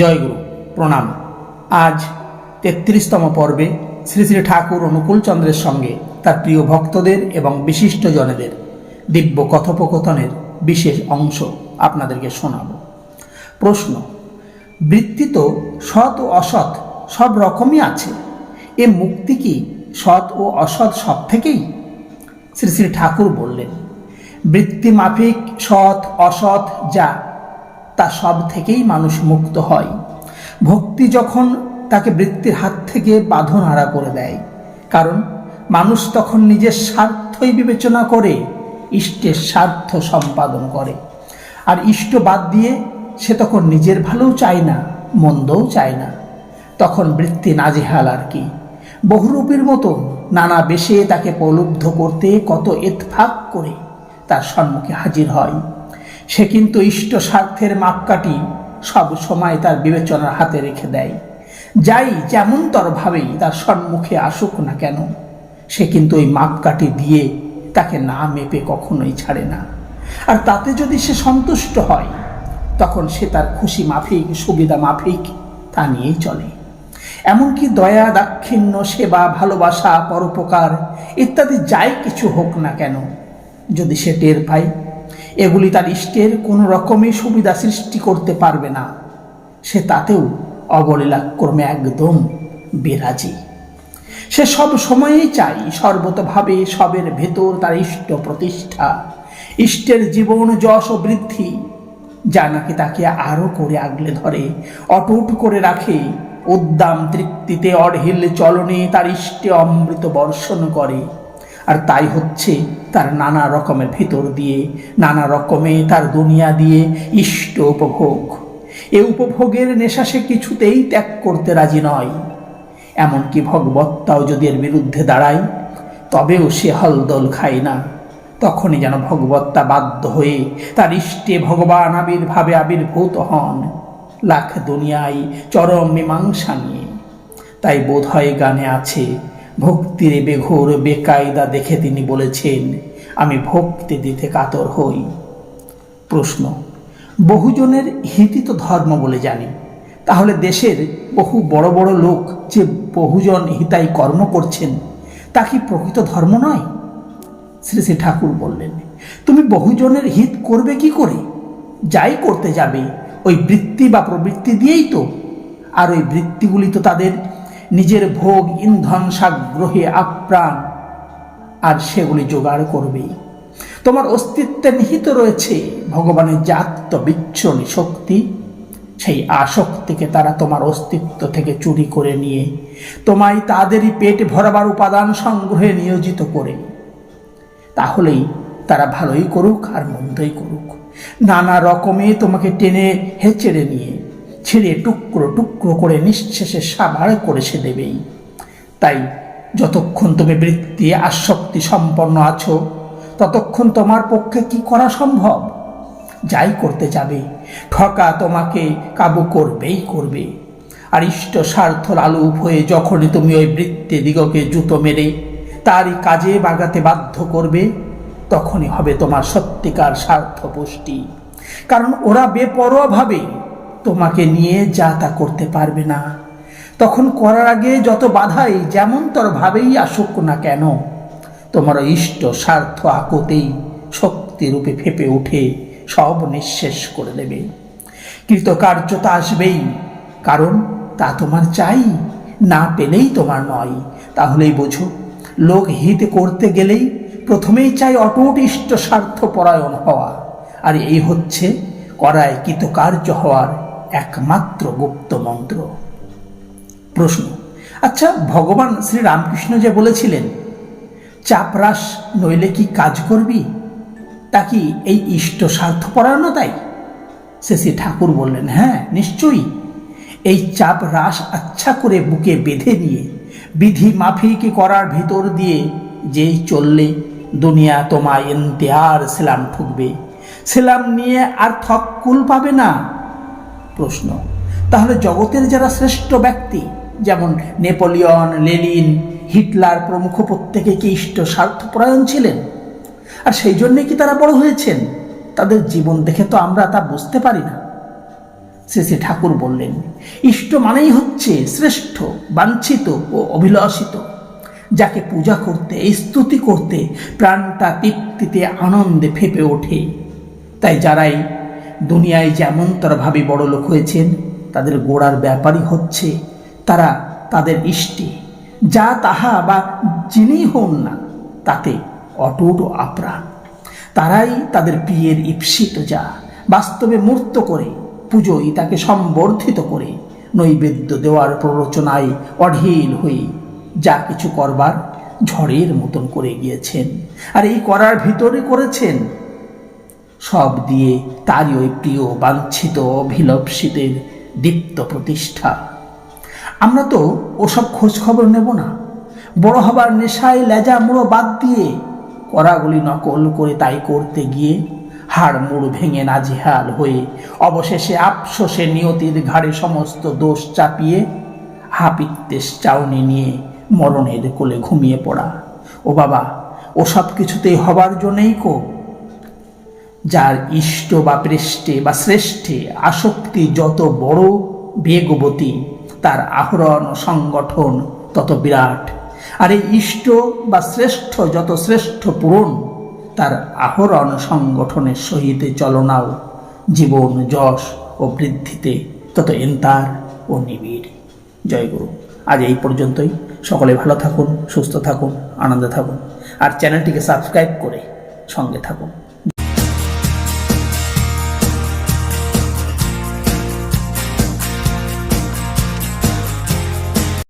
জয়গুরু, প্রণাম। আজ তেত্রিশতম পর্বে শ্রী শ্রী ঠাকুর অনুকূল চন্দ্রের সঙ্গে তার প্রিয় ভক্তদের এবং বিশিষ্ট জনেদের দিব্য কথোপকথনের বিশেষ অংশ আপনাদেরকে শোনাব। প্রশ্ন, বৃত্তি তো সৎ ও অসৎ সব রকমই আছে, এ মুক্তি কি সৎ ও অসৎ সব থেকেই? শ্রী শ্রী ঠাকুর বললেন, বৃত্তি মাফিক সৎ অসৎ যা তা সব থেকেই মানুষ মুক্ত হয়। ভক্তি যখন তাকে বৃত্তির হাত থেকে বাঁধন হারা করে দেয়, কারণ মানুষ তখন নিজের স্বার্থই বিবেচনা করে ইষ্টের স্বার্থ সম্পাদন করে। আর ইষ্ট বাদ দিয়ে সে তখন নিজের ভালোও চায় না, মন্দও চায় না। তখন বৃত্তি নাজেহাল আর কি। বহুরূপীর মতো নানা বেশে তাকে প্রলুব্ধ করতে কত এতফাক করে তার সম্মুখে হাজির হয়। সে কিন্তু ইষ্ট স্বার্থের মাপকাঠি সব সময় তার বিবেচনার হাতে রেখে দেয়। যাই যেমনতরভাবেই তার সম্মুখে আসুক না কেন, সে কিন্তু ওই মাপকাঠি দিয়ে তাকে না মেপে কখনোই ছাড়ে না। আর তাতে যদি সে সন্তুষ্ট হয়, তখন সে তার খুশি মাফিক, সুবিধা মাফিক তা নিয়েই চলে। এমনকি দয়া, দাক্ষিণ্য, সেবা, ভালোবাসা, পরোপকার ইত্যাদি যাই কিছু হোক না কেন, যদি সে টের পায় এগুলি তার ইষ্টের কোনো রকমই সুবিধা সৃষ্টি করতে পারবে না। সে তাতেও অবলীলাক্রমে একদম বিরাজি। সে সব সময়েই চাই সর্বতভাবে সবের ভেতর তার ইষ্ট প্রতিষ্ঠা, ইষ্টের জীবন, যশ ও বৃদ্ধি, যা নাকি তাকে আরও করে আগলে ধরে, অটুট করে রাখে, উদ্দাম তৃপ্তিতে অঢিল চলনে তার ইষ্টে অমৃত বর্ষণ করে। আর তাই হচ্ছে তার নানা রকমের ভিতর দিয়ে, নানা রকমে তার দুনিয়া দিয়ে ইষ্ট উপভোগ। এ উপভোগের নেশা সে কিছুতেই ত্যাগ করতে রাজি নয়। এমনকি ভগবত্তাও যদি এর বিরুদ্ধে দাঁড়ায়, তবেও সে হলদল খায় না। তখনই যেন ভগবত্তা বাধ্য হয়ে তার ইষ্টে ভগবান আবির্ভাবে আবির্ভূত হন। লাখ দুনিয়ায় চরম মীমাংসা নিয়ে। তাই বোধ হয় গানে আছে ভক্তির বেঘোর বেকায়দা দেখে তিনি বলেছেন, আমি ভক্তি দিতে কাতর হই। প্রশ্ন, বহুজনের হিতি তো ধর্ম বলে জানি। তাহলে দেশের বহু বড় বড় লোক যে বহুজন হিতাই কর্ম করছেন, তা কি প্রকৃত ধর্ম নয়? শ্রী শ্রী ঠাকুর বললেন, তুমি বহুজনের হিত করবে কি করে? যাই করতে যাবে, ওই বৃত্তি বা প্রবৃত্তি দিয়েই তো। আর ওই বৃত্তিগুলি তো তাদের নিজের ভোগ ইন্ধন সাগ্রহে আপ্রাণ, আর সেগুলি জোগাড় করবেই। তোমার অস্তিত্বে নিহিত রয়েছে ভগবানের জাত বিচ্ছনি শক্তি, সেই আসক্তিকে তারা তোমার অস্তিত্ব থেকে চুরি করে নিয়ে তোমায় তাদেরই পেট ভরাবার উপাদান সংগ্রহে নিয়োজিত করে। তাহলেই তারা ভালোই করুক আর মন্দই করুক। নানা রকমে তোমাকে টেনে হেঁচড়ে নিয়ে ছেড়ে টুকরো টুকরো করে নিঃশেষে সাবার করে সে দেবেই। তাই যতক্ষণ তুমি বৃত্তি আসক্তি সম্পন্ন আছো, ততক্ষণ তোমার পক্ষে কি করা সম্ভব? যাই করতে যাবে, ঠকা তোমাকে কাবু করবেই করবে। আর ইষ্ট স্বার্থ লালুপ হয়ে যখনই তুমি ওই বৃত্তি দিগকে জুতো মেরে তারই কাজে বাগাতে বাধ্য করবে, তখনই হবে তোমার সত্যিকার স্বার্থ পুষ্টি কারণ ওরা বেপরোয়াভাবে তোমাকে নিয়ে যা তা করতে পারবে না। তখন করার আগে যত বাধাই যেমন তোর ভাবেই আসুক না কেন, তোমার ইষ্ট স্বার্থ আকতেই শক্তিরূপে ফেপে উঠে সব নিঃশেষ করে দেবে। কৃতকার্যতা আসবেই, কারণ তা তোমার চাই, না পেলেই তোমার নয়। তাহলেই বোঝো, লোক হিত করতে গেলেই প্রথমেই চাই অটুট ইষ্ট স্বার্থ পরায়ণ হওয়া, আর এই হচ্ছে করায় কৃতকার্য হওয়ার একমাত্র গুপ্ত মন্ত্র? প্রশ্ন। আচ্ছা ভগবান শ্রী রামকৃষ্ণ যে বলেছিলেন, চাপরাস নইলে কি কাজ করবি? তা কি এই ইষ্ট স্বার্থপরায়ণতাই? শেষে ঠাকুর বললেন হ্যাঁ নিশ্চয়ই। এই চাপ রাস আচ্ছা করে বুকে বেঁধে নিয়ে, বিধি মাফিক করার ভিতর দিয়ে যেই চললে দুনিয়া তোমায় এনতেয়ার সেলাম ঠুকবে। সেলাম নিয়ে আর থক কুল পাবে না। প্রশ্ন। তাহলে জগতের যারা শ্রেষ্ঠ ব্যক্তি, যেমন নেপোলিয়ন লেলিন হিটলার প্রমুখ প্রত্যেকে কি ইষ্ট স্বার্থপরায়ণ ছিলেন? আর সেই জন্যে কি তারা বড় হয়েছেন? তাদের জীবন দেখে তো আমরা তা বুঝতে পারি না। শ্রী শ্রী ঠাকুর বললেন, ইষ্ট মানেই হচ্ছে শ্রেষ্ঠ, বাঞ্ছিত ও অভিলাষিত। যাকে পূজা করতে, স্তুতি করতে, প্রাণটা তৃপ্তিতে আনন্দে ফেপে ওঠে। তাই যারাই দুনিয়ায় যেমন যেমনতরভাবে বড় লোক হয়েছেন, তাদের গোড়ার ব্যাপারই হচ্ছে তারা তাদের ইষ্টি। যা তাহা বা যিনি হন না, তাতে অটুট ও আপ্রাণ। তারাই তাদের প্রিয়ের ঈপ্সিত যা, বাস্তবে মূর্ত করে, পুজোয় তাকে সম্বর্ধিত করে, নৈবেদ্য দেওয়ার প্ররোচনায় অঢিল হয়ে যা কিছু করবার ঝড়ের মতন করে গিয়েছেন। আর এই করার ভিতরে করেছেন সব দিয়ে তারই ওই প্রিয় বাঞ্ছিত অভিলপ্সিতের দীপ্ত প্রতিষ্ঠা। আমরা তো ওসব খোঁজ খবর নেব না। বড় হবার নেশায় লেজা মুড়ো বাদ দিয়ে করাগুলি নকল করে তাই করতে গিয়ে হাড় মুড় ভেঙে নাজেহাল হয়ে অবশেষে আফসোসে নিয়তির ঘাড়ে সমস্ত দোষ চাপিয়ে হাপিত্তেশ চাউনি নিয়ে মরণের কোলে ঘুমিয়ে পড়া। ও বাবা ও সব কিছুতেই হবার জন্যেই কো যার ইষ্ট বা পৃষ্ঠে বা শ্রেষ্ঠে আসক্তি যত বড় বেগবতী তার আহরণ সংগঠন তত বিরাট। আর এই ইষ্ট বা শ্রেষ্ঠ যত শ্রেষ্ঠ পূরণ, তার আহরণ সংগঠনের সহিত চলনাও জীবন, যশ ও বৃদ্ধিতে তত এন্তার ও নিবিড়। জয় গুরু। আজ এই পর্যন্তই। সকলে ভালো থাকুন, সুস্থ থাকুন, আনন্দে থাকুন। আর চ্যানেলটিকে সাবস্ক্রাইব করে সঙ্গে থাকুন।